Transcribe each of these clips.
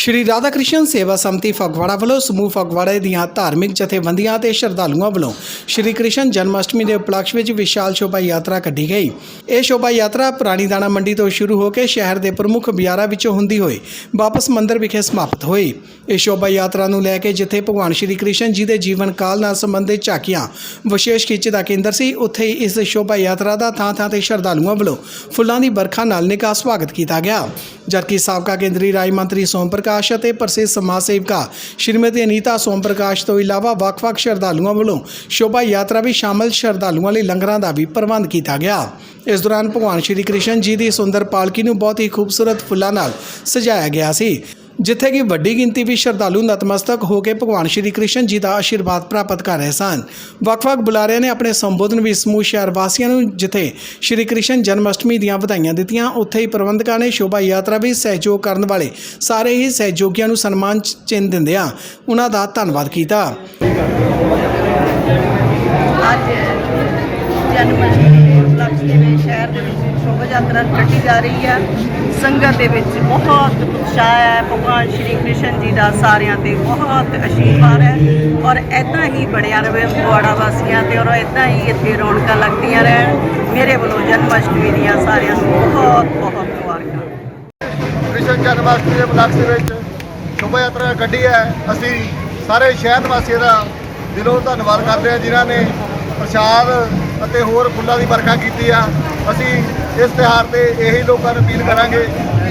ਸ਼੍ਰੀ ਰਾਧਾ ਕ੍ਰਿਸ਼ਨ ਸੇਵਾ ਸੰਮਤੀ ਫਗਵਾੜਾ ਵੱਲੋਂ ਸਮੂਹ ਫਗਵਾੜੇ ਦੀਆਂ ਧਾਰਮਿਕ ਜਥੇਬੰਦੀਆਂ ਤੇ ਸ਼ਰਧਾਲੂਆਂ ਵੱਲੋਂ ਸ਼੍ਰੀ ਕ੍ਰਿਸ਼ਨ ਜਨਮਸ਼ਟਮੀ ਦੇ ਉਪਲਕਸ਼ ਵਿੱਚ ਵਿਸ਼ਾਲ ਸ਼ੋਭਾ ਯਾਤਰਾ ਕੱਢੀ ਗਈ। ਇਹ ਸ਼ੋਭਾ ਯਾਤਰਾ ਪੁਰਾਣੀ ਦਾਣਾ ਮੰਡੀ ਤੋਂ ਸ਼ੁਰੂ ਹੋ ਕੇ ਸ਼ਹਿਰ ਦੇ ਪ੍ਰਮੁੱਖ ਬਿਆਰਾ ਵਿੱਚੋਂ ਹੁੰਦੀ ਹੋਈ ਵਾਪਸ ਮੰਦਿਰ ਵਿਖੇ ਸਮਾਪਤ ਹੋਈ। ਇਸ ਸ਼ੋਭਾ ਯਾਤਰਾ ਨੂੰ ਲੈ ਕੇ ਜਿੱਥੇ ਭਗਵਾਨ ਸ਼੍ਰੀ ਕ੍ਰਿਸ਼ਨ ਜੀ ਦੇ ਜੀਵਨ ਕਾਲ ਨਾਲ ਸੰਬੰਧਿਤ ਝਾਕੀਆਂ ਵਿਸ਼ੇਸ਼ ਖਿੱਚ ਦਾ ਕੇਂਦਰ ਸੀ, ਉੱਥੇ ਹੀ ਇਸ ਸ਼ੋਭਾ ਯਾਤਰਾ ਦਾ ਥਾਂ ਥਾਂ ਤੇ ਸ਼ਰਧਾਲੂਆਂ ਵੱਲੋਂ ਫੁੱਲਾਂ ਦੀ ਬਰਖਾ ਨਾਲ ਨਿੱਘਾ ਸਵਾਗਤ ਕੀਤਾ ਗਿਆ। ਜਦਕਿ ਸਾਬਕਾ ਕੇਂਦਰੀ ਰਾਜ ਮੰਤਰੀ ਸੋਮ ਪ੍ਰਕਾਸ਼ ਪ੍ਰਕਾਸ਼ ਅਤੇ ਪ੍ਰਸਿੱਧ ਸਮਾਜ ਸੇਵਿਕਾ ਸ਼੍ਰੀਮਤੀ ਅਨੀਤਾ ਸੋਮ ਪ੍ਰਕਾਸ਼ ਤੋਂ ਇਲਾਵਾ ਵੱਖ-ਵੱਖ ਸ਼ਰਧਾਲੂਆਂ ਵੱਲੋਂ ਸ਼ੋਭਾ ਯਾਤਰਾ ਵਿੱਚ ਸ਼ਾਮਲ ਸ਼ਰਧਾਲੂਆਂ ਲਈ ਲੰਗਰਾਂ ਦਾ ਵੀ ਪ੍ਰਬੰਧ ਕੀਤਾ ਗਿਆ। ਇਸ ਦੌਰਾਨ ਭਗਵਾਨ ਸ਼੍ਰੀ ਕ੍ਰਿਸ਼ਨ ਜੀ ਦੀ ਸੁੰਦਰ ਪਾਲਕੀ ਨੂੰ ਬਹੁਤ ਹੀ ਖੂਬਸੂਰਤ ਫੁੱਲਾਂ ਨਾਲ ਸਜਾਇਆ ਗਿਆ ਸੀ। ਜਿੱਥੇ ਕਿ ਵੱਡੀ ਗਿਣਤੀ ਵਿੱਚ ਸ਼ਰਧਾਲੂ ਨਤਮਸਤਕ ਹੋ ਕੇ ਭਗਵਾਨ ਸ਼੍ਰੀ ਕ੍ਰਿਸ਼ਨ ਜੀ ਦਾ ਆਸ਼ੀਰਵਾਦ ਪ੍ਰਾਪਤ ਕਰ ਰਹੇ ਸਨ। ਵੱਖ-ਵੱਖ ਬੁਲਾਰਿਆਂ ਨੇ ਆਪਣੇ ਸੰਬੋਧਨ ਵਿੱਚ ਸਮੂਹ ਸ਼ਹਿਰ ਵਾਸੀਆਂ ਨੂੰ ਜਿੱਥੇ ਸ਼੍ਰੀ ਕ੍ਰਿਸ਼ਨ ਜਨਮ ਅਸ਼ਟਮੀ ਦੀਆਂ ਵਧਾਈਆਂ ਦਿੱਤੀਆਂ, ਉੱਥੇ ਹੀ ਪ੍ਰਬੰਧਕਾਂ ਨੇ ਸ਼ੋਭਾ ਯਾਤਰਾ ਵਿੱਚ ਸਹਿਯੋਗ ਕਰਨ ਵਾਲੇ ਸਾਰੇ ਹੀ ਸਹਿਯੋਗੀਆਂ ਨੂੰ ਸਨਮਾਨ ਚਿੰਨ੍ਹ ਦਿੰਦਿਆਂ ਉਹਨਾਂ ਦਾ ਧੰਨਵਾਦ ਕੀਤਾ। ਅੱਜ ਜਨਮ ਅਸ਼ਟਮੀ ਦੇ ਸ਼ਹਿਰ ਦੇ ਵਿੱਚ ਸ਼ੋਭਾ ਯਾਤਰਾ ਕੱਢੀ ਜਾ ਰਹੀ ਹੈ। ਸੰਗਤ ਦੇ ਵਿੱਚ ਬਹੁਤ ਉਤਸ਼ਾਹ ਹੈ। ਭਗਵਾਨ ਸ਼੍ਰੀ ਕ੍ਰਿਸ਼ਨ ਜੀ ਦਾ ਸਾਰਿਆਂ ਤੇ ਬਹੁਤ ਆਸ਼ੀਰਵਾਦ ਹੈ ਔਰ ਐਦਾਂ ਹੀ ਬਣਿਆ ਰਵੇ ਫਗਵਾੜਾ ਵਾਸੀਆਂ ਤੇ ਔਰ ਐਦਾਂ ਹੀ ਇੱਥੇ ਰੌਣਕਾਂ ਲੱਗਦੀਆਂ ਰਹਿਣ। ਮੇਰੇ ਵੱਲੋਂ ਜਨਮ ਅਸ਼ਟਮੀ ਦੀਆਂ ਸਾਰਿਆਂ ਨੂੰ ਬਹੁਤ ਬਹੁਤ ਮੁਬਾਰਕਾਂ। ਕ੍ਰਿਸ਼ਨ ਜਨਮਾਸ਼ਟਮੀ ਦੇ ਉਪਲਕਸ਼ ਦੇ ਵਿੱਚ ਸ਼ੋਭਾ ਯਾਤਰਾ ਕੱਢੀ ਹੈ। ਅਸੀਂ ਸਾਰੇ ਸ਼ਹਿਰ ਵਾਸੀਆਂ ਦਾ ਦਿਲੋਂ ਧੰਨਵਾਦ ਕਰਦੇ ਹਾਂ ਜਿਨ੍ਹਾਂ ਨੇ ਪ੍ਰਸ਼ਾਦ ਅਤੇ ਹੋਰ ਫੁੱਲਾਂ ਦੀ ਵਰਖਾ ਕੀਤੀ ਆ। ਅਸੀਂ ਇਸ ਤਿਉਹਾਰ ਤੇ ਇਹੀ ਲੋਕਾਂ ਨੂੰ ਅਪੀਲ ਕਰਾਂਗੇ,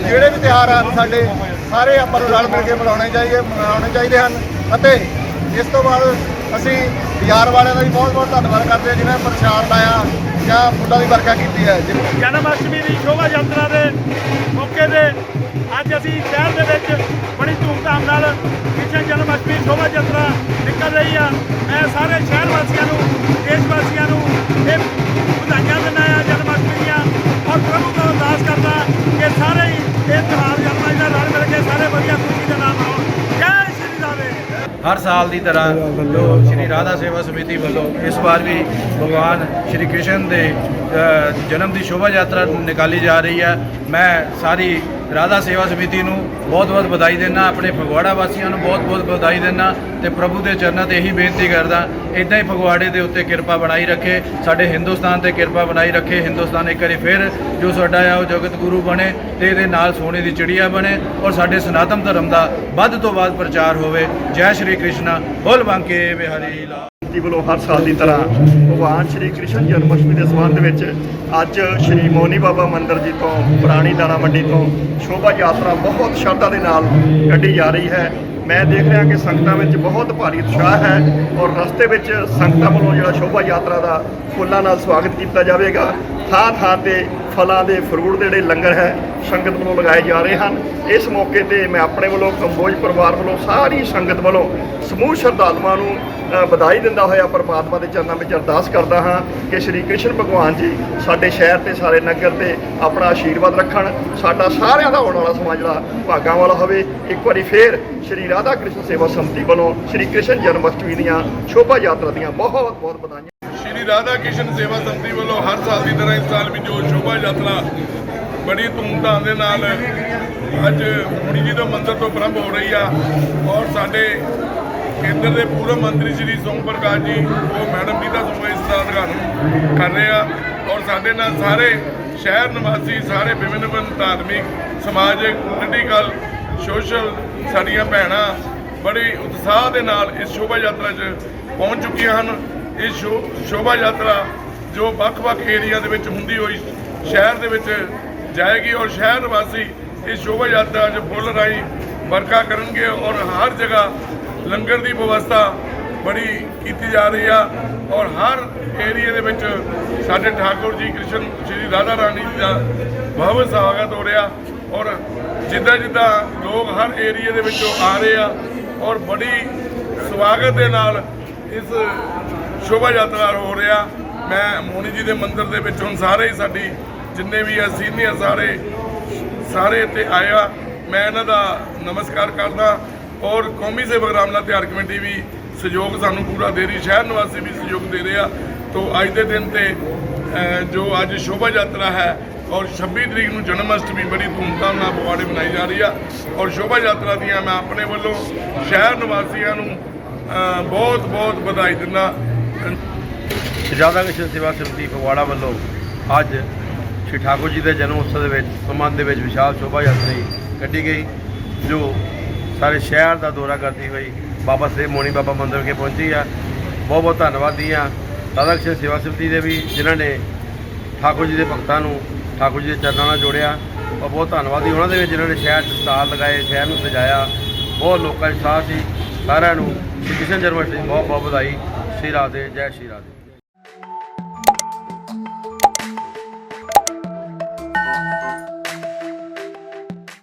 ਜਿਹੜੇ ਵੀ ਤਿਉਹਾਰ ਹਨ, ਸਾਡੇ ਸਾਰੇ ਆਪਾਂ ਨੂੰ ਰਲ ਮਿਲ ਕੇ ਮਨਾਉਣੇ ਚਾਹੀਦੇ ਮਨਾਉਣੇ ਚਾਹੀਦੇ ਹਨ। ਅਤੇ ਇਸ ਤੋਂ ਬਾਅਦ ਅਸੀਂ ਬਾਜ਼ਾਰ ਵਾਲਿਆਂ ਦਾ ਵੀ ਬਹੁਤ ਬਹੁਤ ਧੰਨਵਾਦ ਕਰਦੇ ਹਾਂ, ਜਿਨ੍ਹਾਂ ਨੇ ਪ੍ਰਸ਼ਾਦ ਲਾਇਆ ਜਾਂ ਫੁੱਲਾਂ ਦੀ ਵਰਖਾ ਕੀਤੀ ਹੈ। ਜਨਮ ਅਸ਼ਟਮੀ ਦੀ ਸ਼ੋਭਾ ਯਾਤਰਾ ਦੇ ਮੌਕੇ ਤੇ ਅੱਜ ਅਸੀਂ ਸ਼ਹਿਰ ਦੇ ਵਿੱਚ ਬੜੀ ਧੂਮਧਾਮ ਨਾਲ ਕ੍ਰਿਸ਼ਨ ਜਨਮ ਅਸ਼ਟਮੀ ਸ਼ੋਭਾ ਯਾਤਰਾ ਨਿਕਲ ਰਹੀ ਆ। ਮੈਂ ਸਾਰੇ ਸ਼ਹਿਰ ਵਾਸੀਆਂ ਨੂੰ ਹਰ ਸਾਲ ਦੀ ਤਰ੍ਹਾਂ ਜੋ ਸ਼੍ਰੀ ਰਾਧਾ ਸੇਵਾ ਸਮਿਤੀ ਵੱਲੋਂ ਇਸ ਵਾਰ ਵੀ ਭਗਵਾਨ ਸ਼੍ਰੀ ਕ੍ਰਿਸ਼ਨ ਦੇ ਜਨਮ ਦੀ ਸ਼ੋਭਾ ਯਾਤਰਾ ਨਿਕਾਲੀ ਜਾ ਰਹੀ ਹੈ। ਮੈਂ ਸਾਰੀ ਰਾਧਾ ਸੇਵਾ ਸਮਿਤੀ ਨੂੰ ਬਹੁਤ-ਬਹੁਤ ਵਧਾਈ ਦਿੰਦਾ, ਆਪਣੇ ਫਗਵਾੜਾ ਵਾਸੀਆਂ ਨੂੰ ਬਹੁਤ-ਬਹੁਤ ਵਧਾਈ ਦਿੰਦਾ ਤੇ ਪ੍ਰਭੂ ਦੇ ਚਰਨਾਂ ਤੇ ਇਹੀ ਬੇਨਤੀ ਕਰਦਾ ਇਦਾਂ ਹੀ ਫਗਵਾੜੇ ਦੇ ਉੱਤੇ ਕਿਰਪਾ ਬਣਾਈ ਰੱਖੇ, ਸਾਡੇ ਹਿੰਦੁਸਤਾਨ ਤੇ ਕਿਰਪਾ ਬਣਾਈ ਰੱਖੇ, ਹਿੰਦੁਸਤਾਨ ਇੱਕ ਵਾਰੀ ਫਿਰ ਜੋ ਸਾਡਾ ਆ ਉਹ ਜਗਤ ਗੁਰੂ ਬਣੇ ਤੇ ਇਹਦੇ ਨਾਲ ਸੋਨੇ ਦੀ ਚਿੜੀਆ ਬਣੇ ਔਰ ਸਾਡੇ ਸਨਾਤਨ ਧਰਮ ਦਾ ਵੱਧ ਤੋਂ ਵੱਧ ਪ੍ਰਚਾਰ ਹੋਵੇ। ਜੈ ਸ਼੍ਰੀ ਕ੍ਰਿਸ਼ਨ, ਬੋਲ ਬਾਂਕੇ ਬਿਹਾਰੀ ਲਾਲ। ਜੀ ਵੱਲੋਂ ਹਰ ਸਾਲ ਦੀ ਤਰ੍ਹਾਂ ਭਗਵਾਨ ਸ਼੍ਰੀ ਕ੍ਰਿਸ਼ਨ ਜਨਮ ਅਸ਼ਟਮੀ ਦੇ ਸੰਬੰਧ ਵਿੱਚ ਅੱਜ ਸ਼੍ਰੀ ਮੋਨੀ ਬਾਬਾ ਮੰਦਿਰ ਜੀ ਤੋਂ, ਪੁਰਾਣੀ ਦਾਣਾ ਮੰਡੀ ਤੋਂ ਸ਼ੋਭਾ ਯਾਤਰਾ ਬਹੁਤ ਸ਼ਰਧਾ ਦੇ ਨਾਲ ਕੱਢੀ ਜਾ ਰਹੀ ਹੈ। ਮੈਂ ਦੇਖ ਰਿਹਾ ਕਿ ਸੰਗਤਾਂ ਵਿੱਚ ਬਹੁਤ ਭਾਰੀ ਉਤਸ਼ਾਹ ਹੈ ਔਰ ਰਸਤੇ ਵਿੱਚ ਸੰਗਤਾਂ ਵੱਲੋਂ ਜਿਹੜਾ ਸ਼ੋਭਾ ਯਾਤਰਾ ਦਾ ਫੁੱਲਾਂ ਨਾਲ ਸਵਾਗਤ ਕੀਤਾ ਜਾਵੇਗਾ। ਥਾਂ ਥਾਂ ਤੇ ਫਲਾਂ ਦੇ ਫਰੂਟ ਦੇ ਜਿਹੜੇ ਲੰਗਰ ਹੈ, ਸੰਗਤ ਵੱਲੋਂ ਲਗਾਏ ਜਾ ਰਹੇ ਹਨ। ਇਸ ਮੌਕੇ ਤੇ ਮੈਂ ਆਪਣੇ ਵੱਲੋਂ, ਕੰਬੋਜ ਪਰਿਵਾਰ ਵੱਲੋਂ, ਸਾਰੀ ਸੰਗਤ ਵੱਲੋਂ ਸਮੂਹ ਸ਼ਰਧਾਲੂਆਂ ਨੂੰ ਵਧਾਈ ਦਿੰਦਾ ਹੋਇਆ ਪਰਮਾਤਮਾ ਦੇ ਚਰਨਾਂ ਵਿੱਚ ਅਰਦਾਸ ਕਰਦਾ ਹਾਂ ਕਿ ਸ਼੍ਰੀ ਕ੍ਰਿਸ਼ਨ ਭਗਵਾਨ ਜੀ ਸਾਡੇ ਸ਼ਹਿਰ ਤੇ, ਸਾਰੇ ਨਗਰ ਤੇ ਆਪਣਾ ਆਸ਼ੀਰਵਾਦ ਰੱਖਣ। ਸਾਡਾ ਸਾਰਿਆਂ ਦਾ ਆਉਣ ਵਾਲਾ ਸਮਾਂ ਜਿਹੜਾ ਭਾਗਾਂ ਵਾਲਾ ਹੋਵੇ। ਇੱਕ ਵਾਰੀ ਫੇਰ ਸ਼੍ਰੀ ਰਾਧਾ ਕ੍ਰਿਸ਼ਨ ਸੇਵਾ ਸੰਮਤੀ ਵੱਲੋਂ ਸ਼੍ਰੀ ਕ੍ਰਿਸ਼ਨ ਜਨਮ ਅਸ਼ਟਮੀ ਦੀਆਂ ਸ਼ੋਭਾ ਯਾਤਰਾ ਦੀਆਂ ਬਹੁਤ ਬਹੁਤ ਵਧਾਈਆਂ। ਰਾਧਾ ਕ੍ਰਿਸ਼ਨ ਸੇਵਾ ਸੰਮਤੀ ਵੱਲੋਂ ਹਰ ਸਾਲ ਦੀ ਤਰ੍ਹਾਂ ਇਸ ਸਾਲ ਵੀ ਜੋ ਸ਼ੋਭਾ ਯਾਤਰਾ ਬੜੀ ਧੂਮਧਾਮ ਦੇ ਨਾਲ ਅੱਜ ਮੁਨੀ ਜੀ ਦੇ ਮੰਦਿਰ ਤੋਂ ਆਰੰਭ ਹੋ ਰਹੀ ਆ ਔਰ ਸਾਡੇ ਕੇਂਦਰ ਦੇ ਪੂਰਬ ਮੰਤਰੀ ਸ਼੍ਰੀ ਸੋਮ ਪ੍ਰਕਾਸ਼ ਜੀ, ਉਹ ਮੈਡਮ ਨੀਤਾ ਸੋਮ ਇਸ ਦਾ ਉਦਘਾਟਨ ਕਰ ਰਹੇ ਆ ਔਰ ਸਾਡੇ ਨਾਲ ਸਾਰੇ ਸ਼ਹਿਰ ਨਿਵਾਸੀ, ਸਾਰੇ ਵਿਭਿੰਨ ਵਿਭਿੰਨ ਧਾਰਮਿਕ ਸਮਾਜਿਕ ਪੋਲੀਟੀਕਲ ਸੋਸ਼ਲ ਸਾਡੀਆਂ ਭੈਣਾਂ ਬੜੀ ਉਤਸ਼ਾਹ ਦੇ ਨਾਲ ਇਸ ਸ਼ੋਭਾ ਯਾਤਰਾ 'ਚ ਪਹੁੰਚ ਚੁੱਕੀਆਂ ਹਨ। ਇਹ ਸ਼ੋ- ਸ਼ੋਭਾ ਯਾਤਰਾ ਜੋ ਵੱਖ-ਵੱਖ ਏਰੀਆ ਦੇ ਵਿੱਚ ਹੁੰਦੀ ਹੋਈ ਸ਼ਹਿਰ ਦੇ ਵਿੱਚ ਜਾਏਗੀ ਔਰ ਸ਼ਹਿਰ ਵਾਸੀ ਇਸ ਸ਼ੋਭਾ ਯਾਤਰਾ 'ਚ ਫੁੱਲ ਰਾਈ ਵਰਕਾ ਕਰਨਗੇ ਔਰ ਹਰ ਜਗ੍ਹਾ ਲੰਗਰ ਦੀ ਵਿਵਸਥਾ ਬੜੀ ਕੀਤੀ ਜਾ ਰਹੀ ਆ ਔਰ ਹਰ ਏਰੀਆ ਦੇ ਵਿੱਚ ਸਾਡੇ ਠਾਕੁਰ ਜੀ ਕ੍ਰਿਸ਼ਨ, ਸ਼੍ਰੀ ਰਾਧਾ ਰਾਣੀ ਜੀ ਦਾ ਬਹੁਤ ਸਵਾਗਤ ਹੋ ਰਿਹਾ ਔਰ ਜਿੱਦਾਂ ਜਿੱਦਾਂ ਲੋਕ ਹਰ ਏਰੀਆ ਦੇ ਵਿੱਚੋਂ ਆ ਰਹੇ ਆ ਔਰ ਬੜੀ ਸਵਾਗਤ ਦੇ ਨਾਲ ਇਸ ਸ਼ੋਭਾ ਯਾਤਰਾ ਹੋ ਰਿਹਾ। ਮੈਂ ਮੋਨੀ ਜੀ ਦੇ ਮੰਦਿਰ ਦੇ ਵਿੱਚ ਹੁਣ ਸਾਰੇ ਹੀ ਸਾਡੀ ਜਿੰਨੇ ਵੀ ਆ, ਸੀਨੀਅਰ ਸਾਰੇ ਸਾਰੇ ਇੱਥੇ ਆਏ ਆ। ਮੈਂ ਇਹਨਾਂ ਦਾ ਨਮਸਕਾਰ ਕਰਦਾ। ਔਰ ਕੌਮੀ ਸੇਵਕ ਰਾਮਨਾ ਤਿਆਰ ਕਮੇਟੀ ਵੀ ਸਹਿਯੋਗ ਸਾਨੂੰ ਪੂਰਾ ਦੇ ਰਹੀ, ਸ਼ਹਿਰ ਨਿਵਾਸੀ ਵੀ ਸਹਿਯੋਗ ਦੇ ਰਹੇ ਆ। ਤੋਂ ਅੱਜ ਦੇ ਦਿਨ ਤੇ ਜੋ ਅੱਜ ਸ਼ੋਭਾ ਯਾਤਰਾ ਹੈ, ਔਰ 26 ਤਰੀਕ ਨੂੰ ਜਨਮ ਅਸ਼ਟਮੀ ਬੜੀ ਧੂਮਧਾਮ ਨਾਲ ਪਵਾੜੇ ਮਨਾਈ ਜਾ ਰਹੀ ਆ। ਔਰ ਸ਼ੋਭਾ ਯਾਤਰਾ ਦੀਆਂ ਮੈਂ ਆਪਣੇ ਵੱਲੋਂ ਸ਼ਹਿਰ ਨਿਵਾਸੀਆਂ ਨੂੰ ਬਹੁਤ ਬਹੁਤ ਵਧਾਈ ਦਿੰਦਾ। ਰਾਧਾ ਕ੍ਰਿਸ਼ਨ ਸੇਵਾ ਸਮਿਤੀ ਫਗਵਾੜਾ ਵੱਲੋਂ ਅੱਜ ਸ਼੍ਰੀ ਠਾਕੁਰ ਜੀ ਦੇ ਜਨਮ ਉਤਸਵ ਦੇ ਵਿੱਚ ਸੰਬੰਧ ਦੇ ਵਿੱਚ ਵਿਸ਼ਾਲ ਸ਼ੋਭਾ ਯਾਤਰਾ ਕੱਢੀ ਗਈ, ਜੋ ਸਾਰੇ ਸ਼ਹਿਰ ਦਾ ਦੌਰਾ ਕਰਦੀ ਹੋਈ ਬਾਬਾ ਸਾਹਿਬ ਮੋਣੀ ਬਾਬਾ ਮੰਦਿਰ ਵਿਖੇ ਪਹੁੰਚੀ ਆ। ਬਹੁਤ ਬਹੁਤ ਧੰਨਵਾਦੀ ਆ ਰਾਧਾ ਕ੍ਰਿਸ਼ਨ ਸੇਵਾ ਸਮਿਤੀ ਦੇ ਵੀ ਜਿਨ੍ਹਾਂ ਨੇ ਠਾਕੁਰ ਜੀ ਦੇ ਭਗਤਾਂ ਨੂੰ ਠਾਕੁਰ ਜੀ ਦੇ ਚਰਨਾਂ ਨਾਲ ਜੋੜਿਆ ਔਰ ਬਹੁਤ ਧੰਨਵਾਦੀ ਉਹਨਾਂ ਦੇ ਵੀ ਜਿਨ੍ਹਾਂ ਨੇ ਸ਼ਹਿਰ 'ਚ ਸਟਾਲ ਲਗਾਏ, ਸ਼ਹਿਰ ਨੂੰ ਸਜਾਇਆ, ਬਹੁਤ ਲੋਕਾਂ ਦੀ ਸਾਥ ਸੀ। ਸਾਰਿਆਂ ਨੂੰ ਸ਼੍ਰੀ ਕ੍ਰਿਸ਼ਨ ਜਨਮ ਅਸ਼ਟਮੀ ਬਹੁਤ ਬਹੁਤ ਵਧਾਈ। ਸ਼੍ਰੀ ਰਾਧੇ ਜੈ ਸ਼੍ਰੀ ਰਾਧੇ।